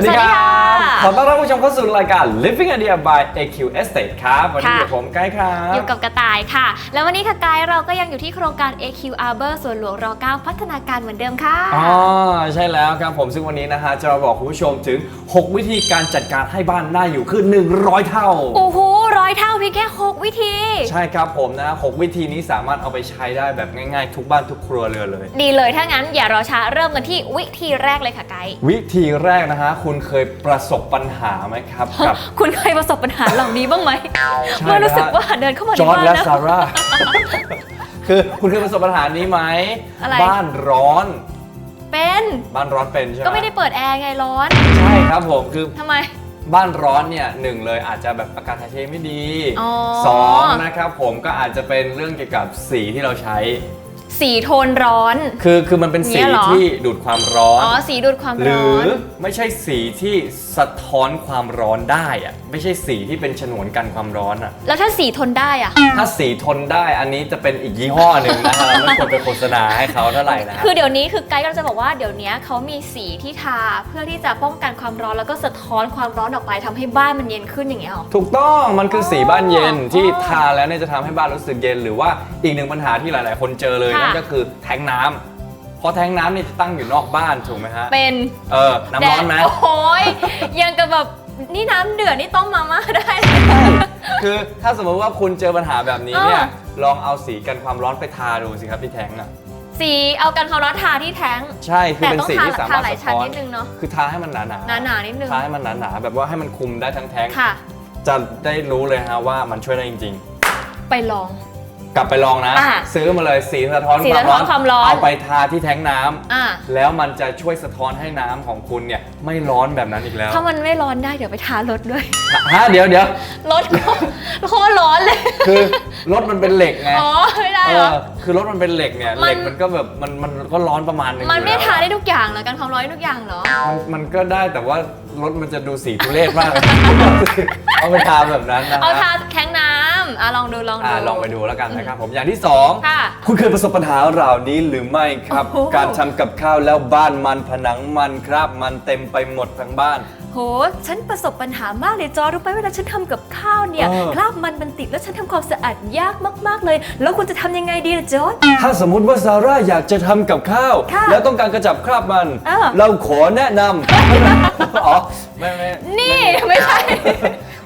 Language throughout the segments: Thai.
สวัสดีครัสวัสดีบค่ะขอต้อนรับผู้ชมเข้าสู่รายการ Living Idea by AQ Estate ครับ วันนี้ค่ะอยู่กับผมไกด์ครับ อยู่กับกระต่ายค่ะ แล้ววันนี้ค่ะไกด์เราก็ยังอยู่ที่โครงการ AQ Arbor สวนหลวงร9พัฒนาการเหมือนเดิมค่ะ อ๋อ ใช่แล้วครับผมซึ่งวันนี้นะฮะจะมาบอกคุณผู้ชมถึง 6 วิธีการจัดการให้บ้านน่าอยู่ขึ้น 100 เท่า โอ้โหร้ อยเท่าเพียงแค่ 6 วิธี ใช่ครับผมนะ 6 วิธีนี้สามารถเอาไปใช้ได้แบบง่ายๆ ทุกบ้านทุกครัวเรือนเลย ดีเลยถ้างั้นอย่ารอช้าเริ่มกันที่วิธีแรกเลยค่ะไกด์วิธีแรกนะฮะคุณเคยประสบปัญหาไหมครับกับ คุณเคยประสบปัญหาเหล่านี้บ้างไหมใช่เมื่อรู้สึกนะฮะ ว่าเดินเข้ามาในจอร์ดบ้านและนะซาร่า คือคุณเคยประสบปัญหานี้ไหมอะไร บ้านร้อน เป็นบ้านร้อนเป็นใช่ไหมก็ไม่ได้เปิดแอร์ไงร้อนใช่ครับผมคือ ทำไม บ้านร้อนเนี่ยหนึ่งเลยอาจจะแบบอากาศถ่ายเทไม่ดีอ๋อ สองนะครับผมก็อาจจะเป็นเรื่องเกี่ยวกับสีที่เราใช้ สีโทนร้อน คือคือมันเป็นสีเนี่ยเหรอ ที่ดูดความร้อน อ๋อสีดูดความหรืร้ออนไม่ใช่สีที่สะท้อนความร้อนได้อะไม่ใช่สีที่เป็นฉนวนกันความร้อนอะแล้วถ้าสีทนได้อะถ้าสีทนได้อันนี้จะเป็นอีกยี่ห้อหนึ่งนะฮะเราไม่ควรไปโฆษณาให้เขาเท่าไหร่นะคือเดี๋ยวนี้คือไกด์ก็จะบอกว่าเดี๋ยวนี้เขามีสีที่ทาเพื่อที่จะป้องกันความร้อนแล้วก็สะท้อนความร้อนออกไปทำให้บ้านมันเย็นขึ้นอย่างเงี้ยหรอ ถูกต้องมันคือสีบ้านเย็นอ๋อที่ทาแล้วเนี่ยจะทำให้บ้านรู้สึกเย็นหรือว่าอีกหนึ่งปัญหาที่หลาย ๆ คนเจอเลยค่ะนั่นก็คือแทงน้ำเพราะแทงน้ำเนี่ยจะตั้งอยู่นอกบ้านถูกไหมฮะเป็นเออน้ำร้อนไหม แดดโอ้ยยังกับแบบนี่น้ำเดือดนี่ต้มมาม่าได้ คือถ้าสมมติว่าคุณเจอปัญหาแบบนี้เนี่ย อ่า ลองเอาสีกันความร้อนไปทาดูสิครับที่แทงอะ สีเอากันความร้อนทาที่แท้ง ใช่ คือแต่เป็นต้องสีทาที่สาทามารถหลายสะชั้นท้อนนิดนึงเนาะคือทาให้มันหนาๆหนาๆนิดนึง ทาให้มันหนาๆแบบว่าให้มันคุมได้ทั้งแทงค่ะ จะได้รู้เลยฮะว่ามันช่วยได้จริงๆไปลอง กลับไปลองนะ อะซื้อมาเลยสีสะท้อนสีความสะท้ร้ออนนความร้อนเอาไปทาที่แท้งน้ำอะ แล้วมันจะช่วยสะท้อนให้น้ำของคุณเนี่ยไม่ร้อนแบบนั้นอีกแล้วถ้ามันไม่ร้อนได้เดี๋ยวไปทารถด้วย ฮะเดี๋ยวเดี๋ยวรถก็โคตรร้อนเลยคือรถมันเป็นเหล็กไงอ๋อไม่ได้เอเหรอ อคือรถมันเป็นเหล็กเนี่ยมัน เหล็กมันก็แบบมันมันก็ร้อนประมาณนึงมันไม่อยู่แล้วทาได้ทุกอย่างเหรอกันความร้อนได้ทุกอย่างเหรอ มันมันก็ได้แต่ว่ารถมันจะดูสีทุเรศมาก เอาไปทาแบบนั้นนะฮะเอาทาแข็งน้ำ อะลองดูลองดู อ่าลองไปดูแล้วกันนะครับผมอย่างที่สองค่ะคุณเคยประสบปัญหาเหล่านี้หรือไม่ครับ โอ้โห การทำกับข้าวแล้วบ้านมันผนังมันครับมันเต็มไปหมดทั้งบ้าน โห ฉันประสบปัญหามากเลยจอรู้ไหมเวลาฉันทำกับข้าวเนี่ยเออ คราบมันมันติดแล้วฉันทำความสะอาดยากมาก ๆ เลย แล้วคุณจะทำยังไงดีล่ะจอร์ดถ้าสมมุติว่าซาร่าอยากจะทำกับข้าว ค่ะแล้วต้องการกระจับคราบมัน เออ เราขอแนะนำ อ๋อไม่ไม่นี่ ไม่ใช่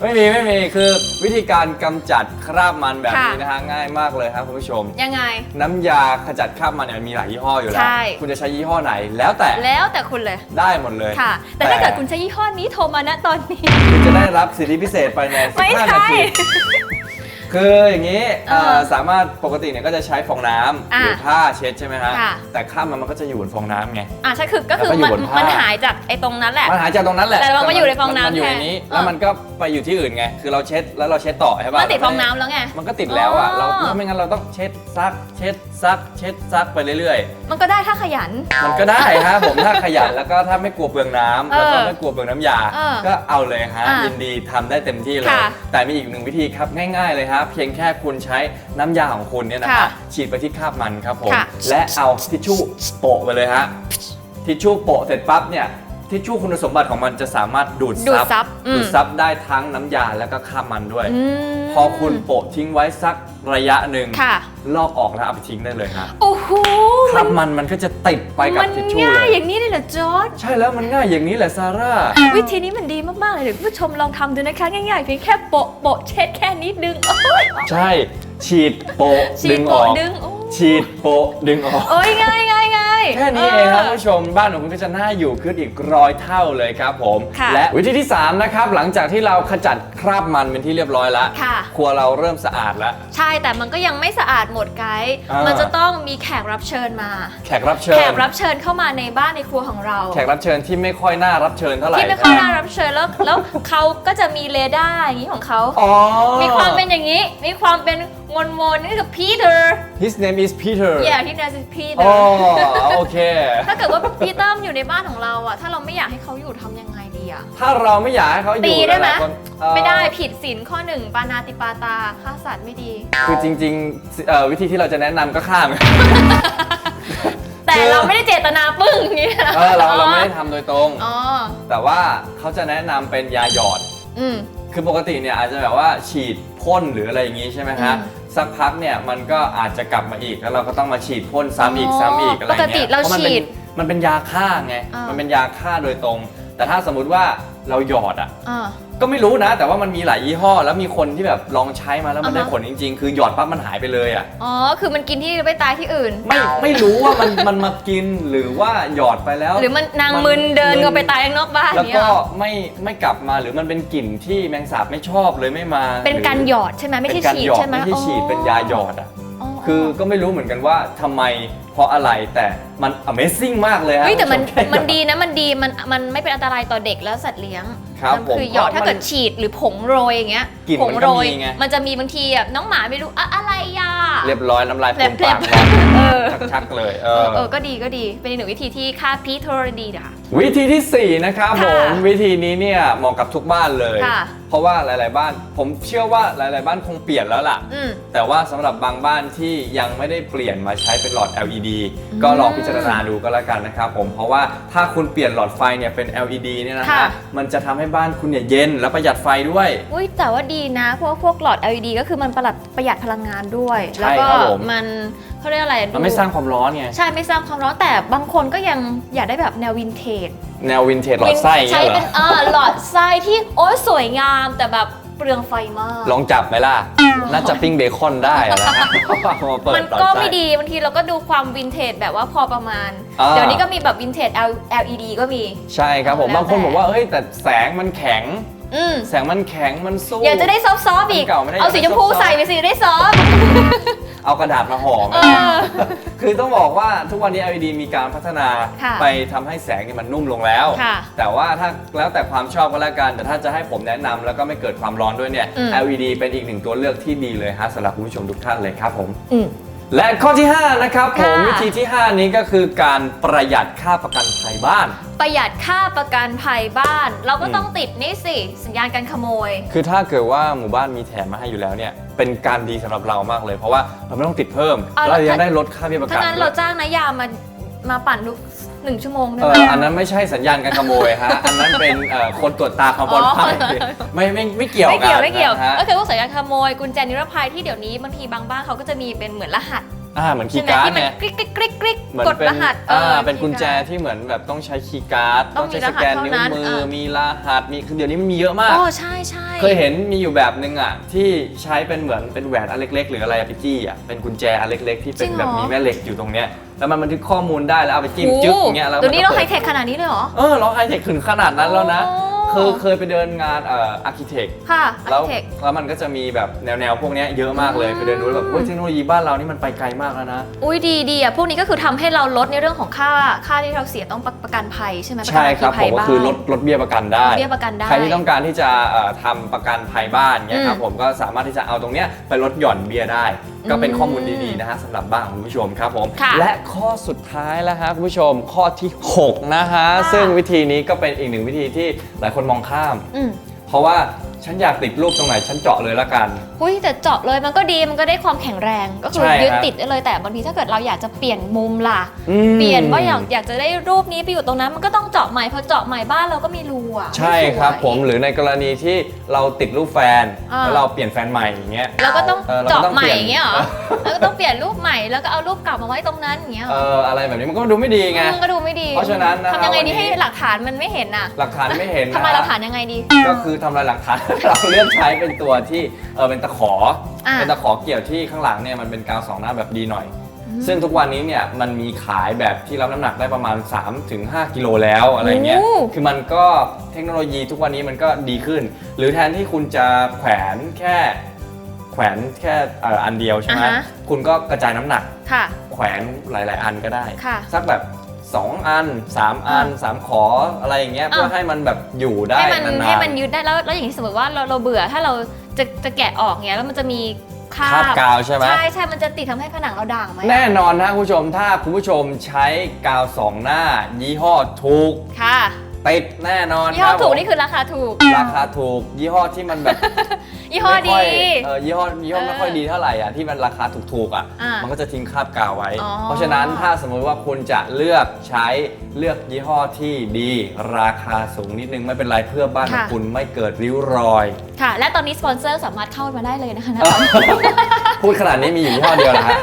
ไม่มีไม่มีคือวิธีการกำจัดคราบมันแบบค่ะนี้นะฮะง่ายมากเลยครับคุณผู้ชม ยังไง น้ำยาขจัดคราบมันเนี่ยมีหลายยี่ห้ออยู่แล้ว ใช่ คุณจะใช้ยี่ห้อไหนแล้วแต่แล้วแต่คุณเลยได้หมดเลยค่ะ แต่ถ้าเกิดคุณใช้ยี่ห้อนี้โทรมานะตอนนี้ คุณจะได้รับสิทธิพิเศษไปในไม่15ใช่ นาที คืออย่างนี้เออเอ่อสามารถปกติเนี่ยก็จะใช้ฟองน้ำอะหรือผ้าเช็ดใช่ไหมฮะค่ะ แต่ข้ามมันมันก็จะอยู่บนฟองน้ำไง อะใช่คือก็คือแล้วก็อยู่มันบนผ้ามั มันหายจากไอ้ตรงนั้นแหละ มันหายจากตรงนั้นแหละแต่มันมาอยู่ในฟองน้ำมันอยู่ในแทนนี้เออ แล้วมันก็ไปอยู่ที่อื่นไงคือเราเช็ดแล้วเราเช็ดต่อใช่ป่ะมันติดฟองน้ำแล้วไง มันก็ติดแล้วอะอ๋อเราถ้าไม่งั้นเราต้องเช็ดซัก เช็ดซัก เช็ดซักไปเรื่อยมันก็ได้ถ้าขยันๆมันก็ได้ฮะ ผมถ้าขยันแล้วก็ถ้าไม่กลัวเปลืองน้ำเออแล้วก็ไม่กลัวเปลืองน้ำยา เออก็เอาเลยฮะ อะยินดีทำได้เต็มที่เลย ค่ะแต่มีอีกหนึ่งวิธีครับง่าย ๆ เลยฮะเพียงแค่คุณใช้น้ำยาของคุณเนี่ยนะค่ะฮะฉีดไปที่คราบมันครับผม ค่ะ และเอาทิชชู่โปะไปเลยฮะทิชชู่โปะเสร็จปั๊บเนี่ย ทิชชู่คุณสมบัติของมันจะสามารถดูดดูดซัซับอืม ดูดซับได้ทั้งน้ำยาแล้วก็คราบมันด้วย อืม พอคุณโปะทิ้งไว้สักระยะหนึ่งค่ะ ลอกออกแล้วเอาไปทิ้งได้เลยฮะโอ้โหคราบมันมันก็จะติดไปกับมันทิชชู่ง่าเลยยอย่างนี้เลยเหรอจอร์ดใช่แล้วมันง่ายอย่างนี้แหละซาร่า วิธีนี้มันดีมาก ๆ เลยเดี๋ยวคุณผู้ชมลองทำดูนะคะ ง่าย ๆ เพียงแค่โปะโปะเช็ดแค่นิดนึงโอ้ยใช่ ฉีดโปะฉีดึดงอโปะอก ดึงโอ้ฉีดโปะดึงออก โอ้ยง่ายง่ายง่าย แค่นี้เองครับคุณผู้ชมบ้านของคุณก็จะน่าอยู่ขึ้นอีกร้อยเท่าเลยครับผม ค่ะและวิธีที่ 3 นะครับ หลังจากที่เราขจัดคราบมันเป็นที่เรียบร้อยแล้วค่ะ ครัวเราเริ่มสะอาดแล้ว ใช่แต่มันก็ยังไม่สะอาดหมดไกด์อ่ามั มันจะต้องมีแขกรับเชิญมา แขกรับเชิญ แขกรับเชิญเข้ามาในบ้านในครัวของเราแขกรับเชิญที่ไม่ค่อยน่ารับเชิญเท่าไหร่ที่ไม่ค่อยน่ารับเชิญแล้วแล้วเขาก็จะมีเรดาร์อย่างนี้ของเขา อ๋อ มีความเป็นอย่างนี้ มีความเป็น มนมนๆนี่คือพีเตอร์ His name is Peter อย่าที่นั่นคือพีเตอ๋ออร์โอเค ถ้าเกิดว่าพีเตอร์อยู่ในบ้านของเราอะถ้าเราไม่อยากให้เขาอยู่ทำยังไงดีอะ ถ้าเราไม่อยากให้เขาอยู่ตีได้ไหม ลายๆคนเอ่อไม่ได้ผิดศีลข้อหนึ่งปานาติปาตาฆ่าสัตว์ไม่ดี คือจริงๆเอ่อวิธีที่เราจะแนะนำก็ข้าม แต่แต่เราไม่ได้เจตนาปึ้งอย่างนี้นะเออเราเราไม่ได้ทำโดยตรง อ๋อแต่ว่าเขาจะแนะนำเป็นยาหยอด อืม คือปกติเนี่ยอาจจะแบบว่าฉีดพ่นหรืออะไรอย่างงี้ใช่ไหมฮะอืมสักพักเนี่ยมันก็อาจจะกลับมาอีกแล้วเราก็ต้องมาฉีดพ่นซ้ำอีกอ๋อซ้ำอีกอะไรปกติเงี้ยเราพะมันป็นฉีดมันเป็นยาฆ่าไงอ่ามัมันเป็นยาฆ่าโดยตรง แต่ถ้าสมมุติว่าเราหยอดอะอ่า ก็ไม่รู้นะ แต่ว่ามันมีหลายยี่ห้อ แล้วมีคนที่แบบลองใช้มาแล้วมันอ่าฮะได้ผลจริง ๆ คือหยอดปั๊บมันหายไปเลยอะอ๋อ คือมันกินที่ไปตายที่อื่น ไม่ไม่รู้ว่ามันมันมากินหรือว่าหยอดไปแล้ว หรือมันนางมึนเดินก็ไปตายข้างนอกบ้านแล้วเนี่ยก็เหรอไม่ไม่กลับมาหรือมันเป็นกลิ่นที่แมงสาบไม่ชอบเลยไม่มา เป็นการหหยอดใช่ไหมไม่เป็ใช่นการฉีดหยอดใช่ไหมไม่ใช่ฉีดเป็นยาหยอดอะอ๋อคือก็ไม่รู้เหมือนกันว่าทำไมเพราะอะไรแต่มัน Amazing มากเลยฮะเฮ้ยแต่มันคุณผู้ชแค่มันดีนะมันดีมันมันไม่เป็นอันตรายต่อเด็กและสัตว์เลี้ยง ครับมันผมคือหยอดเพราะถ้าเกิดมันฉีดหรือผงโรยอย่างเงี้ยกลิ่นผมังนก็โรยมีไง มันจะมีบางทีแบบน้องหมาไม่รู้อะอะไรยา เรียบร้อยน้ำลายแผลฟูมปากแผลเออชักๆเลยเอเอออ เออก็ดีก็ดีเป็นอีกหนึ่งวิธีที่ฆ่าพิษโทรดีนะคะ วิธีที่ 4 นะครับผค่ะมวิธีนี้เนี่ยเหมาะกับทุกบ้านเลย ค่ะเพ ราะว่าหลาย ๆ บ้าน ผมเชื่อว่าหลาย ๆ บ้านคงเปลี่ยนแล้วล่ะ อืม แต่ว่าสำหรับบางบ้านที่ยังไม่ได้เปลี่ยนมาใช้เป็นหลอด LED ก็ลองพิจารณาดูก็แล้วกันนะครับผมเพราะว่าถ้าคุณเปลี่ยนหลอดไฟเนี่ยเป็น LED เนี่ยนะค่ะ ฮะมันจะทำให้บ้านคุณเนี่ยเย็นและประหยัดไฟด้วย อุ้ยแต่ว่าดีนะพวกพวกหลอด LED ก็คือมันประหยัดประหยัดพลังงานด้วย ใช่แล้วก็ครับผม มัน เขาเรียกอะไรมันไม่สร้างความร้อนไง ใช่ไม่สร้างความร้อนแต่บางคนก็ยังอยากได้แบบแนววินเทจแนววินเทจหลอดไส้ใช้เงี้ยเหรเป็อนเออหลอดไส้ที่โอ้ยสวยงามแต่แบบเปลืองไฟมาก ลองจับไหมล่ะ น่าจะปิ้งเบคอนได้อะนะฮะเอามาเปิดมันหลอก็ไส้ ไม่ดีบางทีเราก็ดูความวินเทจแบบว่าพอประมาณ อ่า เดี๋ยวนี้ก็มีแบบวินเทจ LED ก็มี ใช่ครับผมแล้วแต่ บางคนบอกว่าเฮ้ยแต่แสงมันแข็ง อืมแสงมันแข็งมันสู้ อยากจะได้ซอฟต์ๆอีกเก่าไม่ได้เอาสีชมพูอยากได้ซอฟต์ๆ ใส่ไปสิได้ซอฟต์ เอากระดาษมาห่อเอมันอคือต้องบอกว่าทุกวันนี้ LED มีการพัฒนาค่ะไปทำให้แสงเนี่ยมันนุ่มลงแล้ว ค่ะแต่ว่าถ้าแล้วแต่ความชอบก็แล้วกัน แต่ถ้าจะให้ผมแนะนำแล้วก็ไม่เกิดความร้อนด้วยเนี่ย อืม LED เป็นอีกหนึ่งตัวเลือกที่ดีเลยฮะสำหรับคุณผู้ชมทุกท่านเลยครับผม อืม และข้อที่ 5 นะครับผมค่ะ วิธีที่ 5 นี้ก็คือการประหยัดค่าประกันภัยบ้าน ประหยัดค่าประกันภัยบ้าน เราก็อืมต้องติดนี่สิ สัญญาณการขโมย คือถ้าเกิดว่าหมู่บ้านมีแถมมาให้อยู่แล้วเนี่ยเป็นการดีสำหรับเรามากเลย เพราะว่าเราไม่ต้องติดเพิ่ม เอาแล้วเรายังได้ลดค่าเบี้ยประกัถ้านงั้นด้เราวยจ้างนายามามาปั่นทุก หนึ่งชั่วโมงได้เอไหม ออันนั้นไม่ใช่สัญญาณการขโมยฮะ อันนั้นเป็นเอ่อคนตรวจตาความปลอดภัยอ๋อไม่ไม่ไม่เกี่ยวไม่กัเกี่ยวนไม่เกี่ยวนะฮะ ก็คือพวกสัญญาณขโมยกุญแจนิรภัยที่เดี๋ยวนี้บางทีบางบ้านเขาก็จะมีเป็นเหมือนรหัส อ่าเหมือนคีใช่ย์ไหมการ์ดที่มันไงกริ๊กกริ๊กกริ๊กกริ๊กเหมือนกดเป็นรหัสอ่าออเป็นกุญแจคีย์ที่เหมือนแบบต้องใช้คีย์การ์ดต้ต้อองงมีใช้สแกนรหัสนิ้วเท่านั้นมือเออมีรหัสมีคือเดี๋ยวนี้มันมีเยอะมาก โอ้ใช่ใช่เคยเห็นมีอยู่แบบนึงอะที่ใช้เป็นเหมือนเป็นแหวนอันเล็ก ๆ หรืออะไรอะไปจี้อะเป็นกุญแจอันเล็ก ๆ ที่เป็นแบบมีแม่เหล็กอยู่ตรงเนี้ยแล้วมันบันทึกข้อมูลได้แล้วเอาไปจิ้มจึ๊กอย่างเงี้ยแล้วเดี๋ยวนี้มัเราก็ไฮปิดเทคขนาดนี้เลยเหรอ เออเราไฮเทคถึงขนาดนั้นแล้วนะ โอ้ คือเคยไปเดินงานเอ่ออาร์เคเต็กค่ะไฮแล้วเทคแล้วมันก็จะมีแบบแนวๆพวกเนี้ยเยอะมากเลยอืมไปเดินดูแล้วแบบเฮ้ยเทคโนโลยีบ้านเรานี่มันไปไกลมากแล้วนะ อุ้ยดีดีอะพวกนี้ก็คือทำให้เราลดในเรื่องของค่าค่าที่เราเสียต้องประประกันภัยใช่ไหมปะกันใช่ครับภัผยมก็บ้าน คือลดลดเบี้ยประกันได้ เบี้ยประกันได้ใครที่ต้องการที่จะเอ่อทำประกันภัยบ้านเนี่ยครับอืมผมก็สามารถที่จะเอาตรงเนี้ยไปลดหย่อนเบี้ยได้ ก็เป็นอืมข้อมูลดีๆนะฮะสำหรับบ้านของคุณผู้ชมครับผม ค่ะและข้อสุดท้ายแล้วฮะคุณผู้ชมข้อที่ 6 นะฮะค่ะซึ่งวิธีนี้ก็เป็นอีกหนึ่งวิธีที่หลายคนมองข้าม อืมเพราะว่า ฉันอยากติดรูปตรงไหน ฉันเจาะเลยละกันอุ้ยแต่เจาะเลยมันก็ดีมันก็ได้ความแข็งแรงก็คือใช่ยึดครับติดได้เลยแต่บางทีถ้าเกิดเราอยากจะเปลี่ยนมุมล่ะ อืม เปลี่ยนว่าอยากอยากจะได้รูปนี้ไปอยู่ตรงนั้น มันก็ต้องเจาะใหม่พอเจาะใหม่บ้านเราก็มีรูอะใช่ไสวยครับผมหรือในกรณีที่เราติดรูปแฟนอ่า แล้วเราเปลี่ยนแฟนใหม่อย่างเงี้ย เราก็ต้องเออเราก็เจาะต้องใหม่เปลี่ยน อย่างเงี้ยเหรอแล้วก็ต้องเปลี่ยนรูปใหม่แล้วก็เอารูปเก่ามาไว้ตรงนั้นอย่างเงี้ยเหรเออออะไรแบบนี้มันก็ดูไม่ดีไง มันก็ดูไม่ดีเพราะฉะนั้นนะครับทำยังไงดีวันนี้ ให้หลักฐานมันไม่เห็นน่ะหลักฐานไม่เห็นนะทำไมหลักฐานยังไงดี ก็คือทำลายหลักฐานเราเลือกใช้เป็นตัวที่เออเป็นตะขอ อ่าเป็นตะขอเกี่ยวที่ข้างหลังเนี่ยมันเป็นกาวสองหน้าแบบดีหน่อย ซึ่งทุกวันนี้เนี่ยมันมีขายแบบที่รับน้ำหนักได้ประมาณ 3-5 กิโลแล้วอะไรเงี้ย โอ้ คือมันก็เทคโนโลยีทุกวันนี้มันก็ดีขึ้น หรือแทนที่คุณจะแขวนแค่แขวนแค่เอ่ออันเดียวใช่ไหมอ่าฮะ คุณก็กระจายน้ำหนัก ค่ะ แขวนหลาย ๆ อันก็ได้ ค่ะ สักแบบ 2 อัน 3 อัน 3 ขออะไรอย่างเงี้ยอะเพื่อให้มันแบบอยู่ได้ให้มันนานๆให้มันยึดได้แล้วแล้วอย่างที่สมมติว่าเราเราเบื่อถ้าเราจะจะแกะออกเงี้ยแล้วมันจะมีคราคาดบกาวใช่ไหมใช่ใช่มันจะติดทำให้ผนังเราด่างไหมแน่นอนนะคุณผู้ชมถ้าคุณผู้ชมใช้กาวสองหน้า ยี่ห้อถูกค่ะติดแน่นอนยี่ห้อรับถูกผมนี่คือราคาถูก ราคาถูกยี่ห้อที่มันแบบ ยี่ห้อไม่ค่ยดีเออยี่ห้อยี่ห้อไม่ค่อยเออดีเท่าไหร่อะที่มันราคาถูกๆอะอ่ามัมันก็จะทิ้งคราบกาวไว้ อ๋อ เพราะฉะนั้นถ้าสมมุติว่าคุณจะเลือกใช้เลือกยี่ห้อที่ดี ราคาสูงนิดนึงไม่เป็นไรเพื่อบ้านของคุณไม่เกิดริ้วรอย ค่ะ และตอนนี้สปอนเซอร์สามารถเข้ามาได้เลยนะคะ พูดขนาดนี้มีอยู่ยี่ห้อเดียวนะฮะ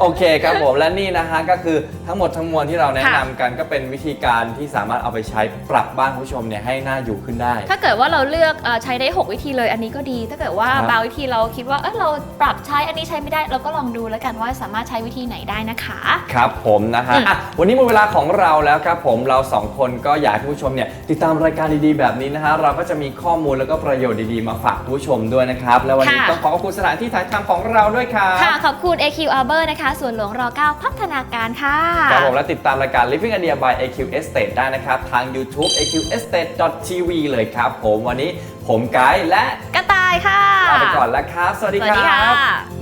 โอเคครับผมและนี่นะฮะก็คือทั้งหมดทั้งมวลที่เราแนะนำกันก็เป็นวิธีการที่สามารถเอาไปใช้ปรับบ้านคุณผู้ชมเนี่ยให้น่าอยู่ขึ้นได้ ถ้าเกิดว่าเราเลือกเอ่อใช้ได้ 6 วิธีเลยอันนี้ก็ดี ถ้าเกิดว่าครับ บางวิธีเราคิดว่าเออเราปรับใช้อันนี้ใช้ไม่ได้ เราก็ลองดูแล้วกันว่าสามารถใช้วิธีไหนได้นะคะ ครับผมนะฮะอืม อะวันนี้หมดเวลาของเราแล้วครับผมเราสองคนก็อยากให้คุณผู้ชมเนี่ยติดตามรายการดีๆแบบนี้นะฮะเราก็จะมีข้อมูลแล้วก็ประโยชน์ดีๆมาฝากคุณผู้ชมด้วยนะครับ แล้ววันนี้ต้องขอขอบคุณสถานที่ถ่ายทำของเราด้วยครับค่ะ ขอบคุณ AQ Arbor นะคะส่วนหลวงร9พัฒนาการค่ะครับผมและติดตามรายการ Living Idea by AQ Estate ได้นะครับ ทาง YouTube AQ Estate TV เลยครับ ผมวันนี้ผมไกด์และกระต่ายค่ะลาไปก่อนแล้วครับ สวัสสดีวัสคดีรัค่ะบ